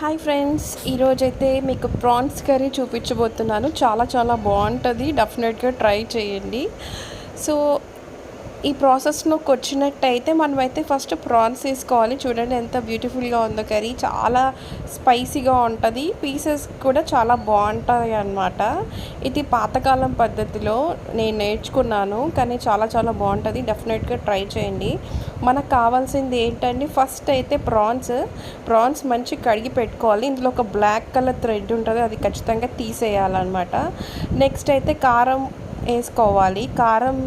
Hi friends ఈరోజైతే మీకు prawns curry చూపించబోతున్నాను. చాలా చాలా బాగుంటుంది. డెఫినెట్గా ట్రై చేయండి. సో ఈ ప్రాసెస్లోకి వచ్చినట్టయితే మనమైతే ఫస్ట్ ప్రాన్స్ వేసుకోవాలి చూడండి ఎంత బ్యూటిఫుల్గా ఉందో కర్రీ. చాలా స్పైసీగా ఉంటుంది. పీసెస్ కూడా చాలా బాగుంటాయి అన్నమాట. ఇది పాతకాలం పద్ధతిలో నేను నేర్చుకున్నాను. కానీ చాలా చాలా బాగుంటుంది. డెఫినెట్గా ట్రై చేయండి. మనకు కావాల్సింది ఏంటంటే ఫస్ట్ అయితే ప్రాన్స్. ప్రాన్స్ మంచి కడిగి పెట్టుకోవాలి. ఇందులో ఒక బ్లాక్ కలర్ థ్రెడ్ ఉంటుంది. అది ఖచ్చితంగా తీసేయాలన్నమాట. నెక్స్ట్ అయితే కారం వేసుకోవాలి. కారం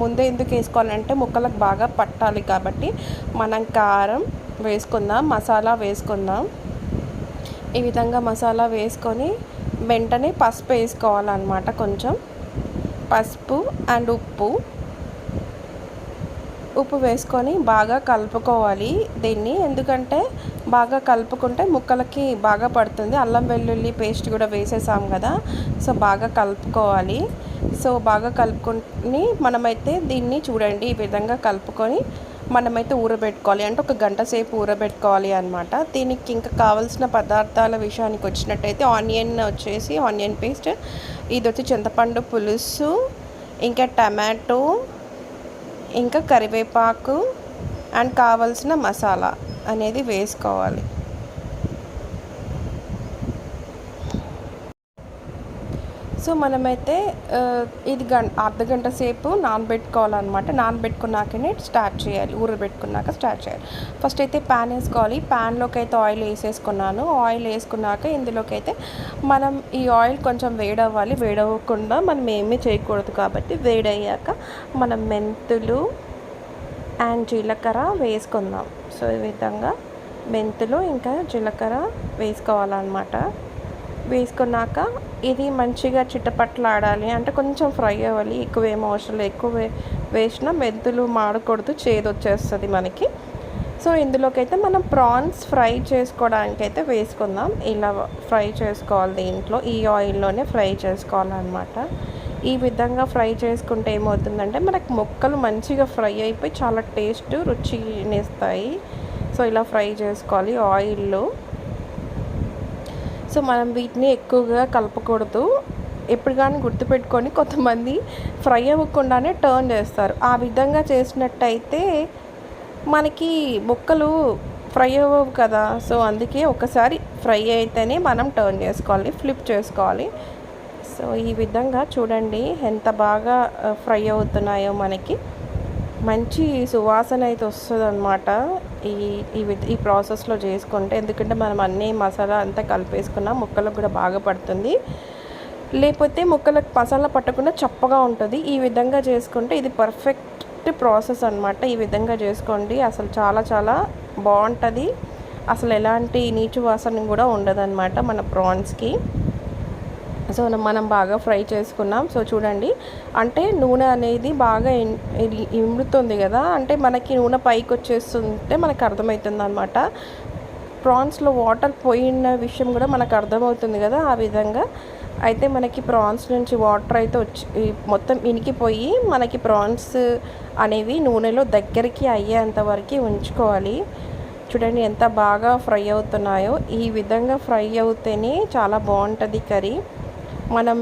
ముందే ఎందుకు వేసుకోవాలంటే ముక్కలకు బాగా పట్టాలి కాబట్టి మనం కారం వేసుకుందాం మసాలా వేసుకుందాం. ఈ విధంగా మసాలా వేసుకొని వెంటనే పసుపు వేసుకోవాలన్నమాట కొంచెం. పసుపు అండ్ ఉప్పు. ఉప్పు వేసుకొని బాగా కలుపుకోవాలి దీన్ని ఎందుకంటే బాగా కలుపుకుంటే ముక్కలకి బాగా పడుతుంది. అల్లం వెల్లుల్లి పేస్ట్ కూడా వేసేసాం కదా. సో బాగా కలుపుకోవాలి. సో బాగా కలుపుకొని మనమైతే దీన్ని చూడండి ఈ విధంగా కలుపుకొని మనమైతే ఊరబెట్టుకోవాలి. అంటే ఒక గంట సేపు ఊరబెట్టుకోవాలి అనమాట దీనికి ఇంకా కావాల్సిన పదార్థాల విషయానికి వచ్చినట్టయితే ఆనియన్ వచ్చేసి ఆనియన్ పేస్ట్ ఇది వచ్చి చింతపండు పులుసు ఇంకా టమాటో ఇంకా కరివేపాకు అండ్ కావలసిన మసాలా. అనేది వేసుకోవాలి. సో మనమైతే ఇది గంట అర్ధ గంట సేపు నానబెట్టుకోవాలన్నమాట. నానబెట్టుకున్నాకనే స్టార్ట్ చేయాలి. ఊరబెట్టుకున్నాక స్టార్ట్ చేయాలి. ఫస్ట్ అయితే ప్యాన్ వేసుకోవాలి. ప్యాన్లోకి అయితే ఆయిల్ వేసేసుకున్నాను. ఆయిల్ వేసుకున్నాక ఇందులోకి అయితే మనం ఈ ఆయిల్ కొంచెం వేడవ్వాలి. వేడవ్వకుండా మనం ఏమీ చేయకూడదు కాబట్టి వేడయ్యాక మనం మెంతులు అండ్ జీలకర్ర వేసుకుందాం. సో ఈ విధంగా మెంతులు ఇంకా జీలకర్ర వేసుకోవాలన్నమాట. వేసుకున్నాక ఇది మంచిగా చిట్టపట్లాడాలి అంటే కొంచెం ఫ్రై అవ్వాలి. ఎక్కువ ఏం అవసరం ఎక్కువ వేసినా మెంతులు మాడకూడదు. చేదు వచ్చేస్తుంది మనకి. సో ఇందులోకి అయితే మనం ప్రాన్స్ ఫ్రై చేసుకోవడానికి అయితే వేసుకుందాం. ఇలా ఫ్రై చేసుకోవాలి దీంట్లో. ఈ ఆయిల్లోనే ఫ్రై చేసుకోవాలన్నమాట. ఈ విధంగా ఫ్రై చేసుకుంటే ఏమవుతుందంటే మనకు మొక్కలు మంచిగా ఫ్రై అయిపోయి చాలా టేస్ట్ రుచినిస్తాయి. సో ఇలా ఫ్రై చేసుకోవాలి ఆయిల్లో. సో మనం వీటిని ఎక్కువగా కలపకూడదు. ఎప్పుడు కానీ గుర్తుపెట్టుకొని కొంతమంది ఫ్రై అవ్వకుండానే టర్న్ చేస్తారు. ఆ విధంగా చేసినట్టయితే మనకి ముక్కలు ఫ్రై అవ్వవు కదా. సో అందుకే ఒకసారి ఫ్రై అయితేనే మనం టర్న్ చేసుకోవాలి ఫ్లిప్ చేసుకోవాలి. సో ఈ విధంగా చూడండి ఎంత బాగా ఫ్రై అవుతున్నాయో మనకి. మంచి సువాసన అయితే వస్తుంది అనమాట ఈ ఈ ఈ ప్రాసెస్లో చేసుకుంటే. ఎందుకంటే మనం అన్ని మసాలా అంతా కలిపేసుకున్న ముక్కలకు కూడా బాగా పడుతుంది. లేకపోతే ముక్కలకు మసాలా పట్టకుండా చప్పగా ఉంటుంది. ఈ విధంగా చేసుకుంటే ఇది పర్ఫెక్ట్ ప్రాసెస్ అనమాట ఈ విధంగా చేసుకోండి. అసలు చాలా చాలా బాగుంటుంది. అసలు ఎలాంటి నీచు వాసన కూడా ఉండదన్నమాట మన ప్రాన్స్కి సో మనం బాగా ఫ్రై చేసుకున్నాం. సో చూడండి అంటే నూనె అనేది బాగా ఇన్- ఇముడుతుంది కదా. అంటే మనకి నూనె పైకి వచ్చేస్తుంటే మనకు అర్థమవుతుంది అనమాట ప్రాన్స్లో వాటర్ పోయిన విషయం కూడా మనకు అర్థమవుతుంది కదా ఆ విధంగా. అయితే మనకి ప్రాన్స్ నుంచి వాటర్ అయితే వచ్చి మొత్తం ఇనికిపోయి మనకి ప్రాన్స్ అనేవి నూనెలో దగ్గరికి అయ్యేంత వరకు ఉంచుకోవాలి. చూడండి ఎంత బాగా ఫ్రై అవుతున్నాయో. ఈ విధంగా ఫ్రై అవుతేనే చాలా బాగుంటుంది కర్రీ. మనం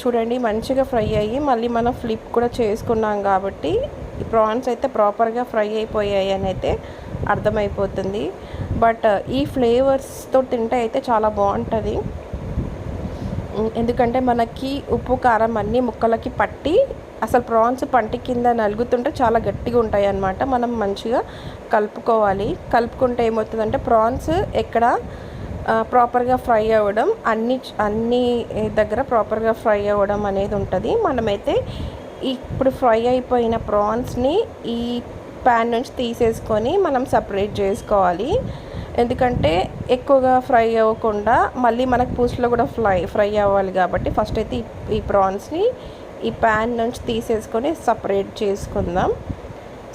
చూడండి మంచిగా ఫ్రై అయ్యి మళ్ళీ మనం ఫ్లిప్ కూడా చేసుకున్నాం కాబట్టి ఈ ప్రాన్స్ అయితే ప్రాపర్గా ఫ్రై అయిపోయాయి అని అయితే అర్థమైపోతుంది. బట్ ఈ ఫ్లేవర్స్తో తింటే అయితే చాలా బాగుంటుంది. ఎందుకంటే మనకి ఉప్పు కారం అన్నీ ముక్కలకి పట్టి అసలు ప్రాన్స్ పంటి కింద నలుగుతుంటే చాలా గట్టిగా ఉంటాయి అన్నమాట మనం మంచిగా కలుపుకోవాలి. కలుపుకుంటే ఏమవుతుందంటే ప్రాన్స్ ఎక్కడ ప్రాపర్గా ఫ్రై అవ్వడం అన్ని అన్ని దగ్గర ప్రాపర్గా ఫ్రై అవ్వడం అనేది ఉంటుంది. మనమైతే ఇప్పుడు ఫ్రై అయిపోయిన ప్రాన్స్ని ఈ ప్యాన్ నుంచి తీసేసుకొని మనం సపరేట్ చేసుకోవాలి. ఎందుకంటే ఎక్కువగా ఫ్రై అవ్వకుండా మళ్ళీ మనకు పూసలో కూడా ఫ్రై ఫ్రై అవ్వాలి కాబట్టి ఫస్ట్ అయితే ఈ- ఈ ప్రాన్స్ని ఈ ప్యాన్ నుంచి తీసేసుకొని సపరేట్ చేసుకుందాం.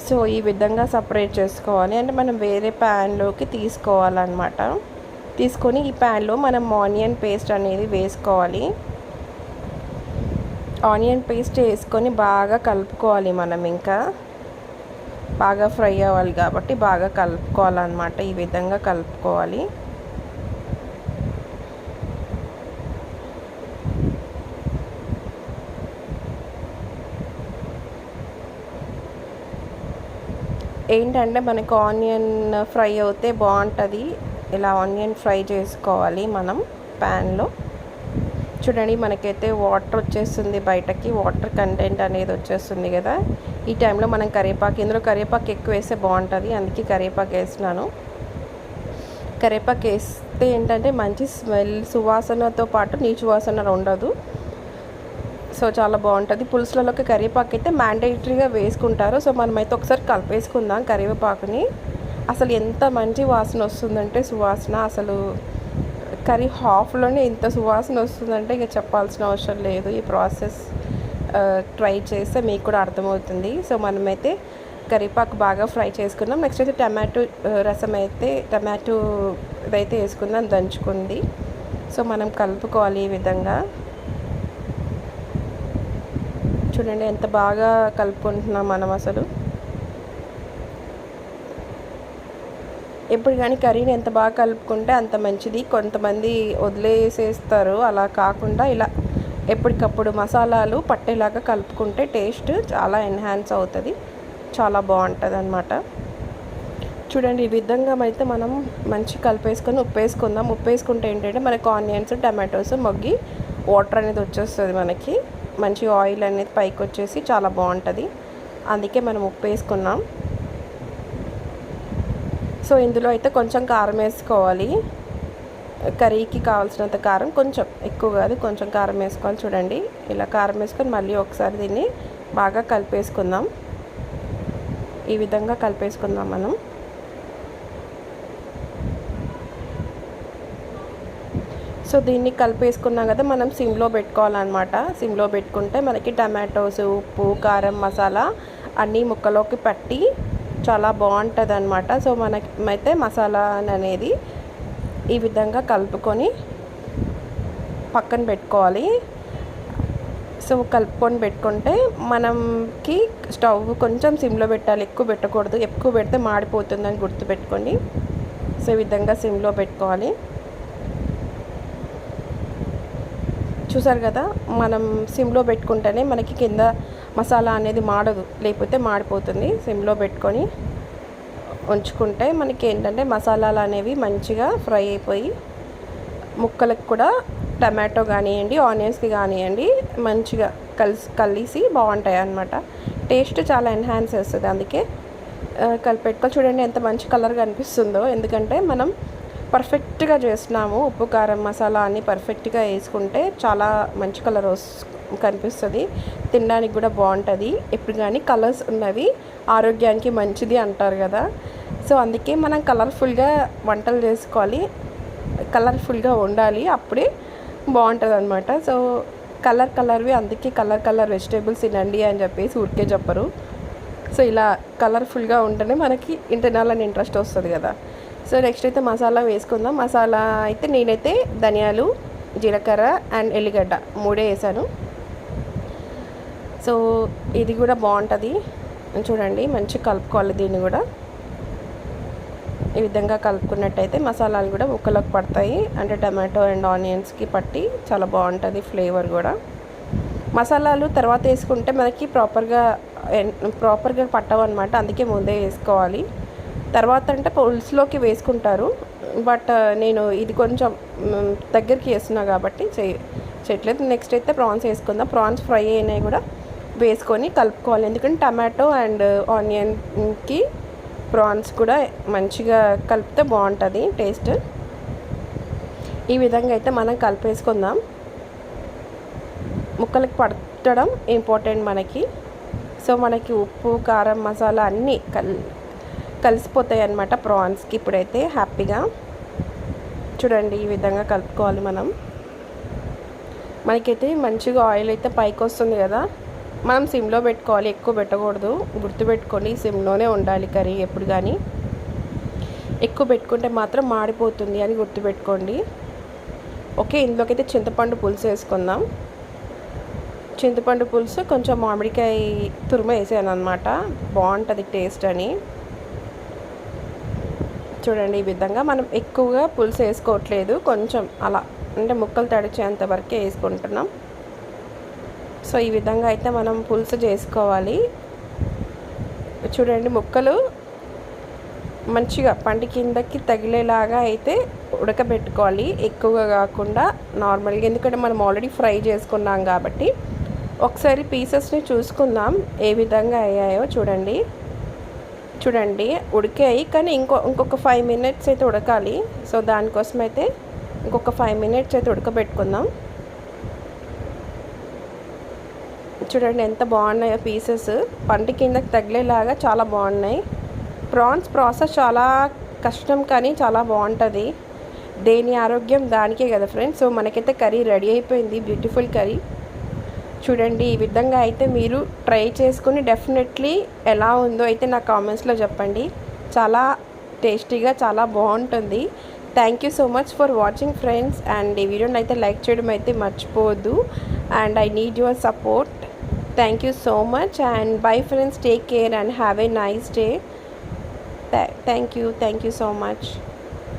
సో ఈ విధంగా సపరేట్ చేసుకోవాలి. అంటే మనం వేరే ప్యాన్లోకి తీసుకోవాలన్నమాట. తీసుకొని ఈ ప్యాన్లో మనం ఆనియన్ పేస్ట్ అనేది వేసుకోవాలి. ఆనియన్ పేస్ట్ వేసుకొని బాగా కలుపుకోవాలి మనం ఇంకా. బాగా ఫ్రై అవ్వాలి కాబట్టి బాగా కలుపుకోవాలన్నమాట. ఈ విధంగా కలుపుకోవాలి. ఏంటంటే మనకు ఆనియన్ ఫ్రై అవుతే బాగుంటుంది. ఇలా ఆనియన్ ఫ్రై చేసుకోవాలి మనం ప్యాన్లో. చూడండి మనకైతే వాటర్ వచ్చేస్తుంది బయటకి. వాటర్ కంటెంట్ అనేది వచ్చేస్తుంది కదా. ఈ టైంలో మనం కరివేపాకు ఇందులో కరివేపాకు ఎక్కువ వేస్తే బాగుంటుంది. అందుకే కరివేపాకు వేసినాను కరివేపాకు వేస్తే ఏంటంటే మంచి స్మెల్ సువాసనతో పాటు నీచు వాసన ఉండదు. సో చాలా బాగుంటుంది. పులుసులలోకి కరివేపాకు అయితే మ్యాండేటరీగా వేసుకుంటారు. సో మనమైతే ఒకసారి కలిపేసుకుందాం కరివేపాకుని. అసలు ఎంత మంచి వాసన వస్తుందంటే సువాసన. అసలు కర్రీ హాఫ్లోనే ఇంత సువాసన వస్తుందంటే ఇక చెప్పాల్సిన అవసరం లేదు. ఈ ప్రాసెస్ ట్రై చేస్తే మీకు కూడా అర్థమవుతుంది. సో మనమైతే కరివేపాకు బాగా ఫ్రై చేసుకున్నాం. నెక్స్ట్ అయితే టమాటో రసం అయితే టమాటో ఇదైతే వేసుకుందాం దంచుకుంది. సో మనం కలుపుకోవాలి ఈ విధంగా. చూడండి ఎంత బాగా కలుపుకుంటున్నాం మనం అసలు. ఎప్పుడు కానీ కర్రీని ఎంత బాగా కలుపుకుంటే అంత మంచిది. కొంతమంది వదిలేసేస్తారు. అలా కాకుండా ఇలా ఎప్పటికప్పుడు మసాలాలు పట్టేలాగా కలుపుకుంటే టేస్ట్ చాలా ఎన్హాన్స్ అవుతుంది. చాలా బాగుంటుంది అనమాట చూడండి ఈ విధంగా అయితే మనం మంచి కలిపేసుకొని ఉప్పు వేసుకుందాం ఉప్పు వేసుకుంటే ఏంటంటే మనకు ఆనియన్స్ టమాటోస్ మొగ్గి వాటర్ అనేది వచ్చేస్తుంది మనకి. మంచి ఆయిల్ అనేది పైకి వచ్చేసి చాలా బాగుంటుంది. అందుకే మనం ఉప్పు వేసుకున్నాం సో ఇందులో అయితే కొంచెం కారం వేసుకోవాలి. కర్రీకి కావాల్సినంత కారం కొంచెం ఎక్కువ కాదు కొంచెం కారం వేసుకోవాలి చూడండి. ఇలా కారం వేసుకొని మళ్ళీ ఒకసారి దీన్ని బాగా కలిపేసుకుందాం. ఈ విధంగా కలిపేసుకుందాం మనం. సో దీన్ని కలిపేసుకున్నాం కదా మనం సిమ్లో పెట్టుకోవాలన్నమాట. సిమ్లో పెట్టుకుంటే మనకి టమాటోస్ ఉప్పు కారం మసాలా అన్నీ ముక్కలోకి పట్టి చాలా బాగుంటుంది అనమాట సో మనమైతే మసాలా అనేది ఈ విధంగా కలుపుకొని పక్కన పెట్టుకోవాలి. సో కలుపుకొని పెట్టుకుంటే మనకి స్టవ్ కొంచెం సిమ్లో పెట్టాలి. ఎక్కువ పెట్టకూడదు. ఎక్కువ పెడితే మాడిపోతుందని గుర్తుపెట్టుకోండి. సో ఈ విధంగా సిమ్లో పెట్టుకోవాలి. చూసారు కదా? మనం సిమ్లో పెట్టుకుంటేనే మనకి కింద మసాలా అనేది మాడదు లేకపోతే మాడిపోతుంది. సిమ్లో పెట్టుకొని ఉంచుకుంటే మనకి ఏంటంటే మసాలాలు అనేవి మంచిగా ఫ్రై అయిపోయి ముక్కలకు కూడా టమాటో కానివ్వండి ఆనియన్స్కి కానివ్వండి మంచిగా కలిసి కలిసి బాగుంటాయి అన్నమాట. టేస్ట్ చాలా ఎన్హాన్స్ చేస్తుంది అందుకే కలిపెట్టుకో చూడండి ఎంత మంచి కలర్ కనిపిస్తుందో. ఎందుకంటే మనం పర్ఫెక్ట్గా చేస్తున్నాము ఉప్పు కారం మసాలా అన్నీ పర్ఫెక్ట్గా వేసుకుంటే చాలా మంచి కలర్ కనిపిస్తుంది. తినడానికి కూడా బాగుంటుంది. ఇప్పుడు కానీ కలర్స్ ఉన్నవి ఆరోగ్యానికి మంచిది అంటారు కదా. సో అందుకే మనం కలర్ఫుల్గా వంటలు చేసుకోవాలి. కలర్ఫుల్గా ఉండాలి. అప్పుడే బాగుంటుంది అనమాట సో కలర్ కలర్వి అందుకే కలర్ కలర్ వెజిటేబుల్స్ తినండి అని చెప్పేసి ఊరికే చెప్పరు. సో ఇలా కలర్ఫుల్గా ఉంటేనే మనకి తినాలని ఇంట్రెస్ట్ వస్తుంది కదా. సో నెక్స్ట్ అయితే మసాలా వేసుకుందాం. మసాలా అయితే నేనైతే ధనియాలు జీలకర్ర అండ్ ఎల్లిగడ్డ మూడే వేసాను. సో ఇది కూడా బాగుంటుంది. చూడండి మంచి కలుపుకోవాలి దీన్ని కూడా. ఈ విధంగా కలుపుకున్నట్టయితే మసాలాలు కూడా ముక్కలోకి పడతాయి. అంటే టమాటో అండ్ ఆనియన్స్కి పట్టి చాలా బాగుంటుంది ఫ్లేవర్ కూడా. మసాలాలు తర్వాత వేసుకుంటే మనకి ప్రాపర్గా ప్రాపర్గా పట్టవు అనమాట అందుకే ముందే వేసుకోవాలి. తర్వాత అంటే పులుసులోకి వేసుకుంటారు. బట్ నేను ఇది కొంచెం దగ్గరికి వేస్తున్నా కాబట్టి చేయట్లేదు. నెక్స్ట్ అయితే ప్రాన్స్ వేసుకుందాం. ప్రాన్స్ ఫ్రై అయినాయి కూడా. వేసుకొని కలుపుకోవాలి. ఎందుకంటే టమాటో అండ్ ఆనియన్కి ప్రాన్స్ కూడా మంచిగా కలిపితే బాగుంటుంది టేస్ట్. ఈ విధంగా అయితే మనం కలిపేసుకుందాం. ముక్కలకి పట్టడం ఇంపార్టెంట్ మనకి. సో మనకి ఉప్పు కారం మసాలా అన్నీ కల్ కలిసిపోతాయి అన్నమాట ప్రాన్స్కి ఇప్పుడైతే హ్యాపీగా. చూడండి ఈ విధంగా కలుపుకోవాలి మనం. మనకైతే మంచిగా ఆయిల్ అయితే పైకి వస్తుంది కదా. మనం సిమ్లో పెట్టుకోవాలి ఎక్కువ పెట్టకూడదు. గుర్తుపెట్టుకొని సిమ్లోనే ఉండాలి కర్రీ ఎప్పుడు కానీ ఎక్కువ పెట్టుకుంటే మాత్రం మాడిపోతుంది అని గుర్తుపెట్టుకోండి. ఓకే ఇందులోకి అయితే చింతపండు పులుసు వేసుకుందాం. చింతపండు పులుసు కొంచెం మామిడికాయ తురుమ వేసాను అనమాట బాగుంటుంది టేస్ట్ అని. చూడండి ఈ విధంగా మనం ఎక్కువగా పులుసు వేసుకోవట్లేదు. కొంచెం అలా అంటే ముక్కలు తడిచేంత వరకే వేసుకుంటున్నాం. సో ఈ విధంగా అయితే మనం పులుసు చేసుకోవాలి. చూడండి ముక్కలు మంచిగా పంట కిందకి తగిలేలాగా అయితే ఉడకబెట్టుకోవాలి. ఎక్కువగా కాకుండా నార్మల్గా ఎందుకంటే మనం ఆల్రెడీ ఫ్రై చేసుకున్నాం కాబట్టి. ఒకసారి పీసెస్ని చూసుకుందాం ఏ విధంగా అయ్యాయో చూడండి. చూడండి ఉడికాయి కానీ ఇంకో ఇంకొక ఫైవ్ మినిట్స్ అయితే ఉడకాలి. సో దానికోసం అయితే ఇంకొక ఫైవ్ మినిట్స్ అయితే ఉడకబెట్టుకుందాం. చూడండి ఎంత బాగున్నాయో పీసెస్ పంట కిందకి తగిలేలాగా చాలా బాగున్నాయి. ప్రాన్స్ ప్రాసెస్ చాలా కష్టం కానీ చాలా బాగుంటుంది. దేని ఆరోగ్యం దానికే కదా ఫ్రెండ్స్ సో మనకైతే కర్రీ రెడీ అయిపోయింది. Beautiful curry. చూడండి ఈ విధంగా అయితే మీరు ట్రై చేసుకుని డెఫినెట్లీ ఎలా ఉందో అయితే నా కామెంట్స్లో చెప్పండి. చాలా టేస్టీగా చాలా బాగుంటుంది. Thank you so much for watching friends and ఈ వీడియోని అయితే లైక్ చేయడం అయితే మర్చిపోవద్దు. And I need your support thank you so much and bye friends. Take care and have a nice day. Thank you. Thank you so much.